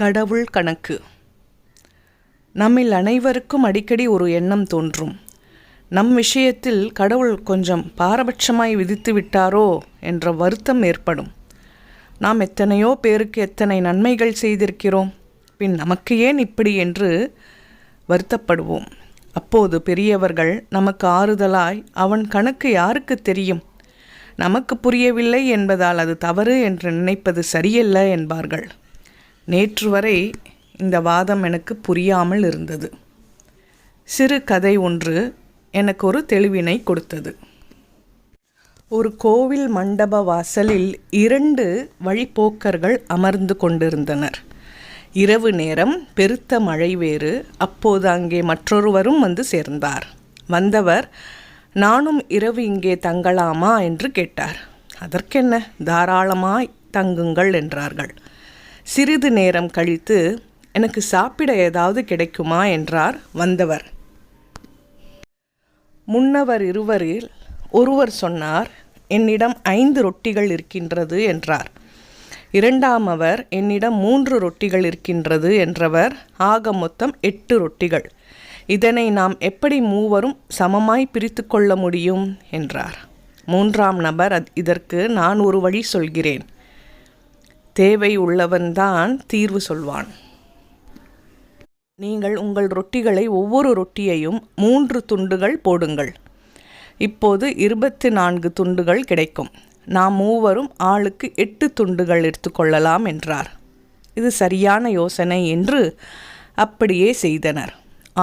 கடவுள் கணக்கு. நம்மில் அனைவருக்கும் அடிக்கடி ஒரு எண்ணம் தோன்றும். நம் விஷயத்தில் கடவுள் கொஞ்சம் பாரபட்சமாய் விதித்து விட்டாரோ என்ற வருத்தம் ஏற்படும். நாம் எத்தனையோ பேருக்கு எத்தனை நன்மைகள் செய்திருக்கிறோம். பின் நமக்கு ஏன் இப்படி என்று வருத்தப்படுவோம். அப்போது பெரியவர்கள் நமக்கு ஆறுதலாய் அவன் கணக்கு யாருக்கு தெரியும்? நமக்கு புரியவில்லை என்பதால் அது தவறு என்று நினைப்பது சரியல்ல என்பார்கள். நேற்று வரை இந்த வாதம் எனக்கு புரியாமல் இருந்தது. சிறு கதை ஒன்று எனக்கு ஒரு தெளிவினை கொடுத்தது. ஒரு கோவில் மண்டப வாசலில் இரண்டு வழிப்போக்கர்கள் அமர்ந்து கொண்டிருந்தனர். இரவு நேரம் பெருத்த மழை வேறு அப்போது அங்கே மற்றொருவரும் வந்து சேர்ந்தார். வந்தவர் நானும் இரவு இங்கே தங்கலாமா? என்று கேட்டார். அதற்கென்ன? தாராளமாய் தங்குங்கள் என்றார்கள். சிறிது நேரம் கழித்து எனக்கு சாப்பிட ஏதாவது கிடைக்குமா என்றார் வந்தவர். முன்னவர் இருவரில் ஒருவர் சொன்னார் என்னிடம் ஐந்து ரொட்டிகள் இருக்கின்றது என்றார். இரண்டாம் அவர் என்னிடம் மூன்று ரொட்டிகள் இருக்கின்றது என்றவர். ஆக மொத்தம் எட்டு ரொட்டிகள். இதனை நாம் எப்படி மூவரும் சமமாய் பிரித்து கொள்ள முடியும்? என்றார். மூன்றாம் நபர் அத்- இதற்கு நான் ஒரு வழி சொல்கிறேன். தேவை உள்ளவன்தான் தீர்வு சொல்வான். நீங்கள் உங்கள் ரொட்டிகளை ஒவ்வொரு ரொட்டியையும் மூன்று துண்டுகள் போடுங்கள். இப்போது இருபத்தி நான்கு துண்டுகள் கிடைக்கும். நாம் மூவரும் ஆளுக்கு எட்டு துண்டுகள் எடுத்துக்கொள்ளலாம் என்றார். இது சரியான யோசனை என்று அப்படியே செய்தனர்.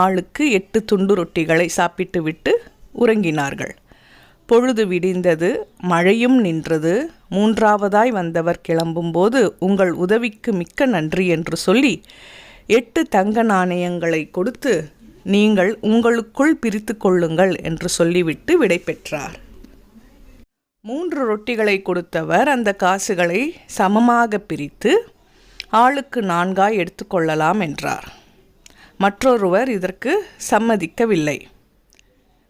ஆளுக்கு எட்டு துண்டு ரொட்டிகளை சாப்பிட்டுவிட்டு உறங்கினார்கள். பொழுது விடிந்தது மழையும் நின்றது. மூன்றாவதாய் வந்தவர் கிளம்பும்போது உங்கள் உதவிக்கு மிக்க நன்றி என்று சொல்லி எட்டு தங்க நாணயங்களை கொடுத்து நீங்கள் உங்களுக்குள் பிரித்து கொள்ளுங்கள் என்று சொல்லிவிட்டு விடை பெற்றார். மூன்று ரொட்டிகளை கொடுத்தவர் அந்த காசுகளை சமமாக பிரித்து ஆளுக்கு நான்காய் எடுத்துக்கொள்ளலாம் என்றார். மற்றொருவர் இதற்கு சம்மதிக்கவில்லை.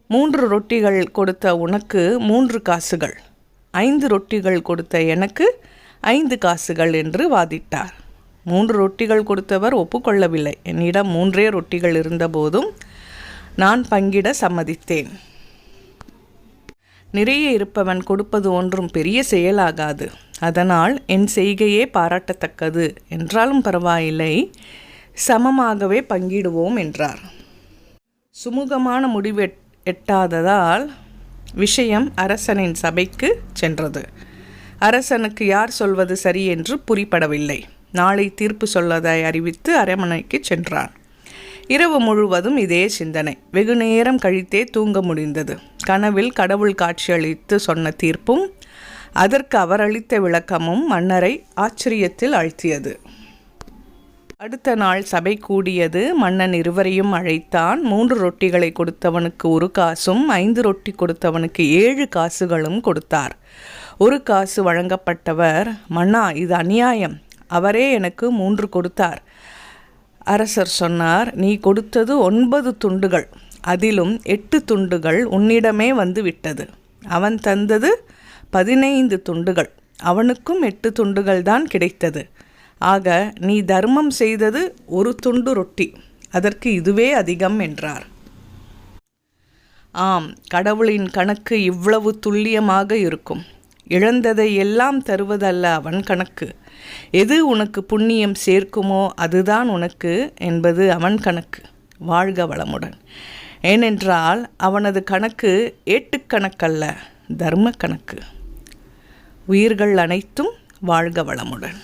மூன்று ரொட்டிகள் கொடுத்த உனக்கு மூன்று காசுகள். ஐந்து ரொட்டிகள் கொடுத்த எனக்கு ஐந்து காசுகள் என்று வாதிட்டார். மூன்று ரொட்டிகள் கொடுத்தவர் ஒப்புக்கொள்ளவில்லை. என்னிடம் மூன்றே ரொட்டிகள் இருந்தபோதும் நான் பங்கிட சம்மதித்தேன். நிறைய இருப்பவன் கொடுப்பது ஒன்றும் பெரிய செயலாகாது. அதனால் என் செய்கையே பாராட்டத்தக்கது. என்றாலும் பரவாயில்லை. சமமாகவே பங்கிடுவோம் என்றார். சுமூகமான முடிவு எட்- எட்டாததால் விஷயம் அரசனின் சபைக்கு சென்றது. அரசனுக்கு யார் சொல்வது சரி என்று புரிப்படவில்லை நாளை தீர்ப்பு சொல்லதை அறிவித்து அரண்மனைக்கு சென்றான். இரவு முழுவதும் இதே சிந்தனை. வெகு நேரம் கழித்தே தூங்க முடிந்தது. கனவில் கடவுள் காட்சியளித்து சொன்ன தீர்ப்பும் அதற்கு அவர் அளித்த விளக்கமும் மன்னரை ஆச்சரியத்தில் ஆழ்த்தியது. அடுத்த நாள் சபை கூடியது மன்னன் இருவரையும் அழைத்தான். மூன்று ரொட்டிகளை கொடுத்தவனுக்கு ஒரு காசும் ஐந்து ரொட்டி கொடுத்தவனுக்கு ஏழு காசுகளும் கொடுத்தார். ஒரு காசு வழங்கப்பட்டவர் மன்னா இது அநியாயம். அவரே எனக்கு மூன்று கொடுத்தார். அரசர் சொன்னார் நீ கொடுத்தது ஒன்பது துண்டுகள். அதிலும் எட்டு துண்டுகள் உன்னிடமே வந்து விட்டது அவன் தந்தது பதினைந்து துண்டுகள். அவனுக்கும் எட்டு துண்டுகள் தான் கிடைத்தது. ஆக நீ தர்மம் செய்தது ஒரு துண்டு ரொட்டி அதற்கு இதுவே அதிகம் என்றார். ஆம் கடவுளின் கணக்கு இவ்வளவு துல்லியமாக இருக்கும். இழந்ததை எல்லாம் தருவதல்ல அவன் கணக்கு. எது உனக்கு புண்ணியம் சேர்க்குமோ அதுதான் உனக்கு என்பது அவன் கணக்கு. வாழ்க வளமுடன். ஏனென்றால் அவனது கணக்கு ஏட்டுக்கணக்கல்ல தர்ம கணக்கு உயிர்கள் அனைத்தும் வாழ்க வளமுடன்.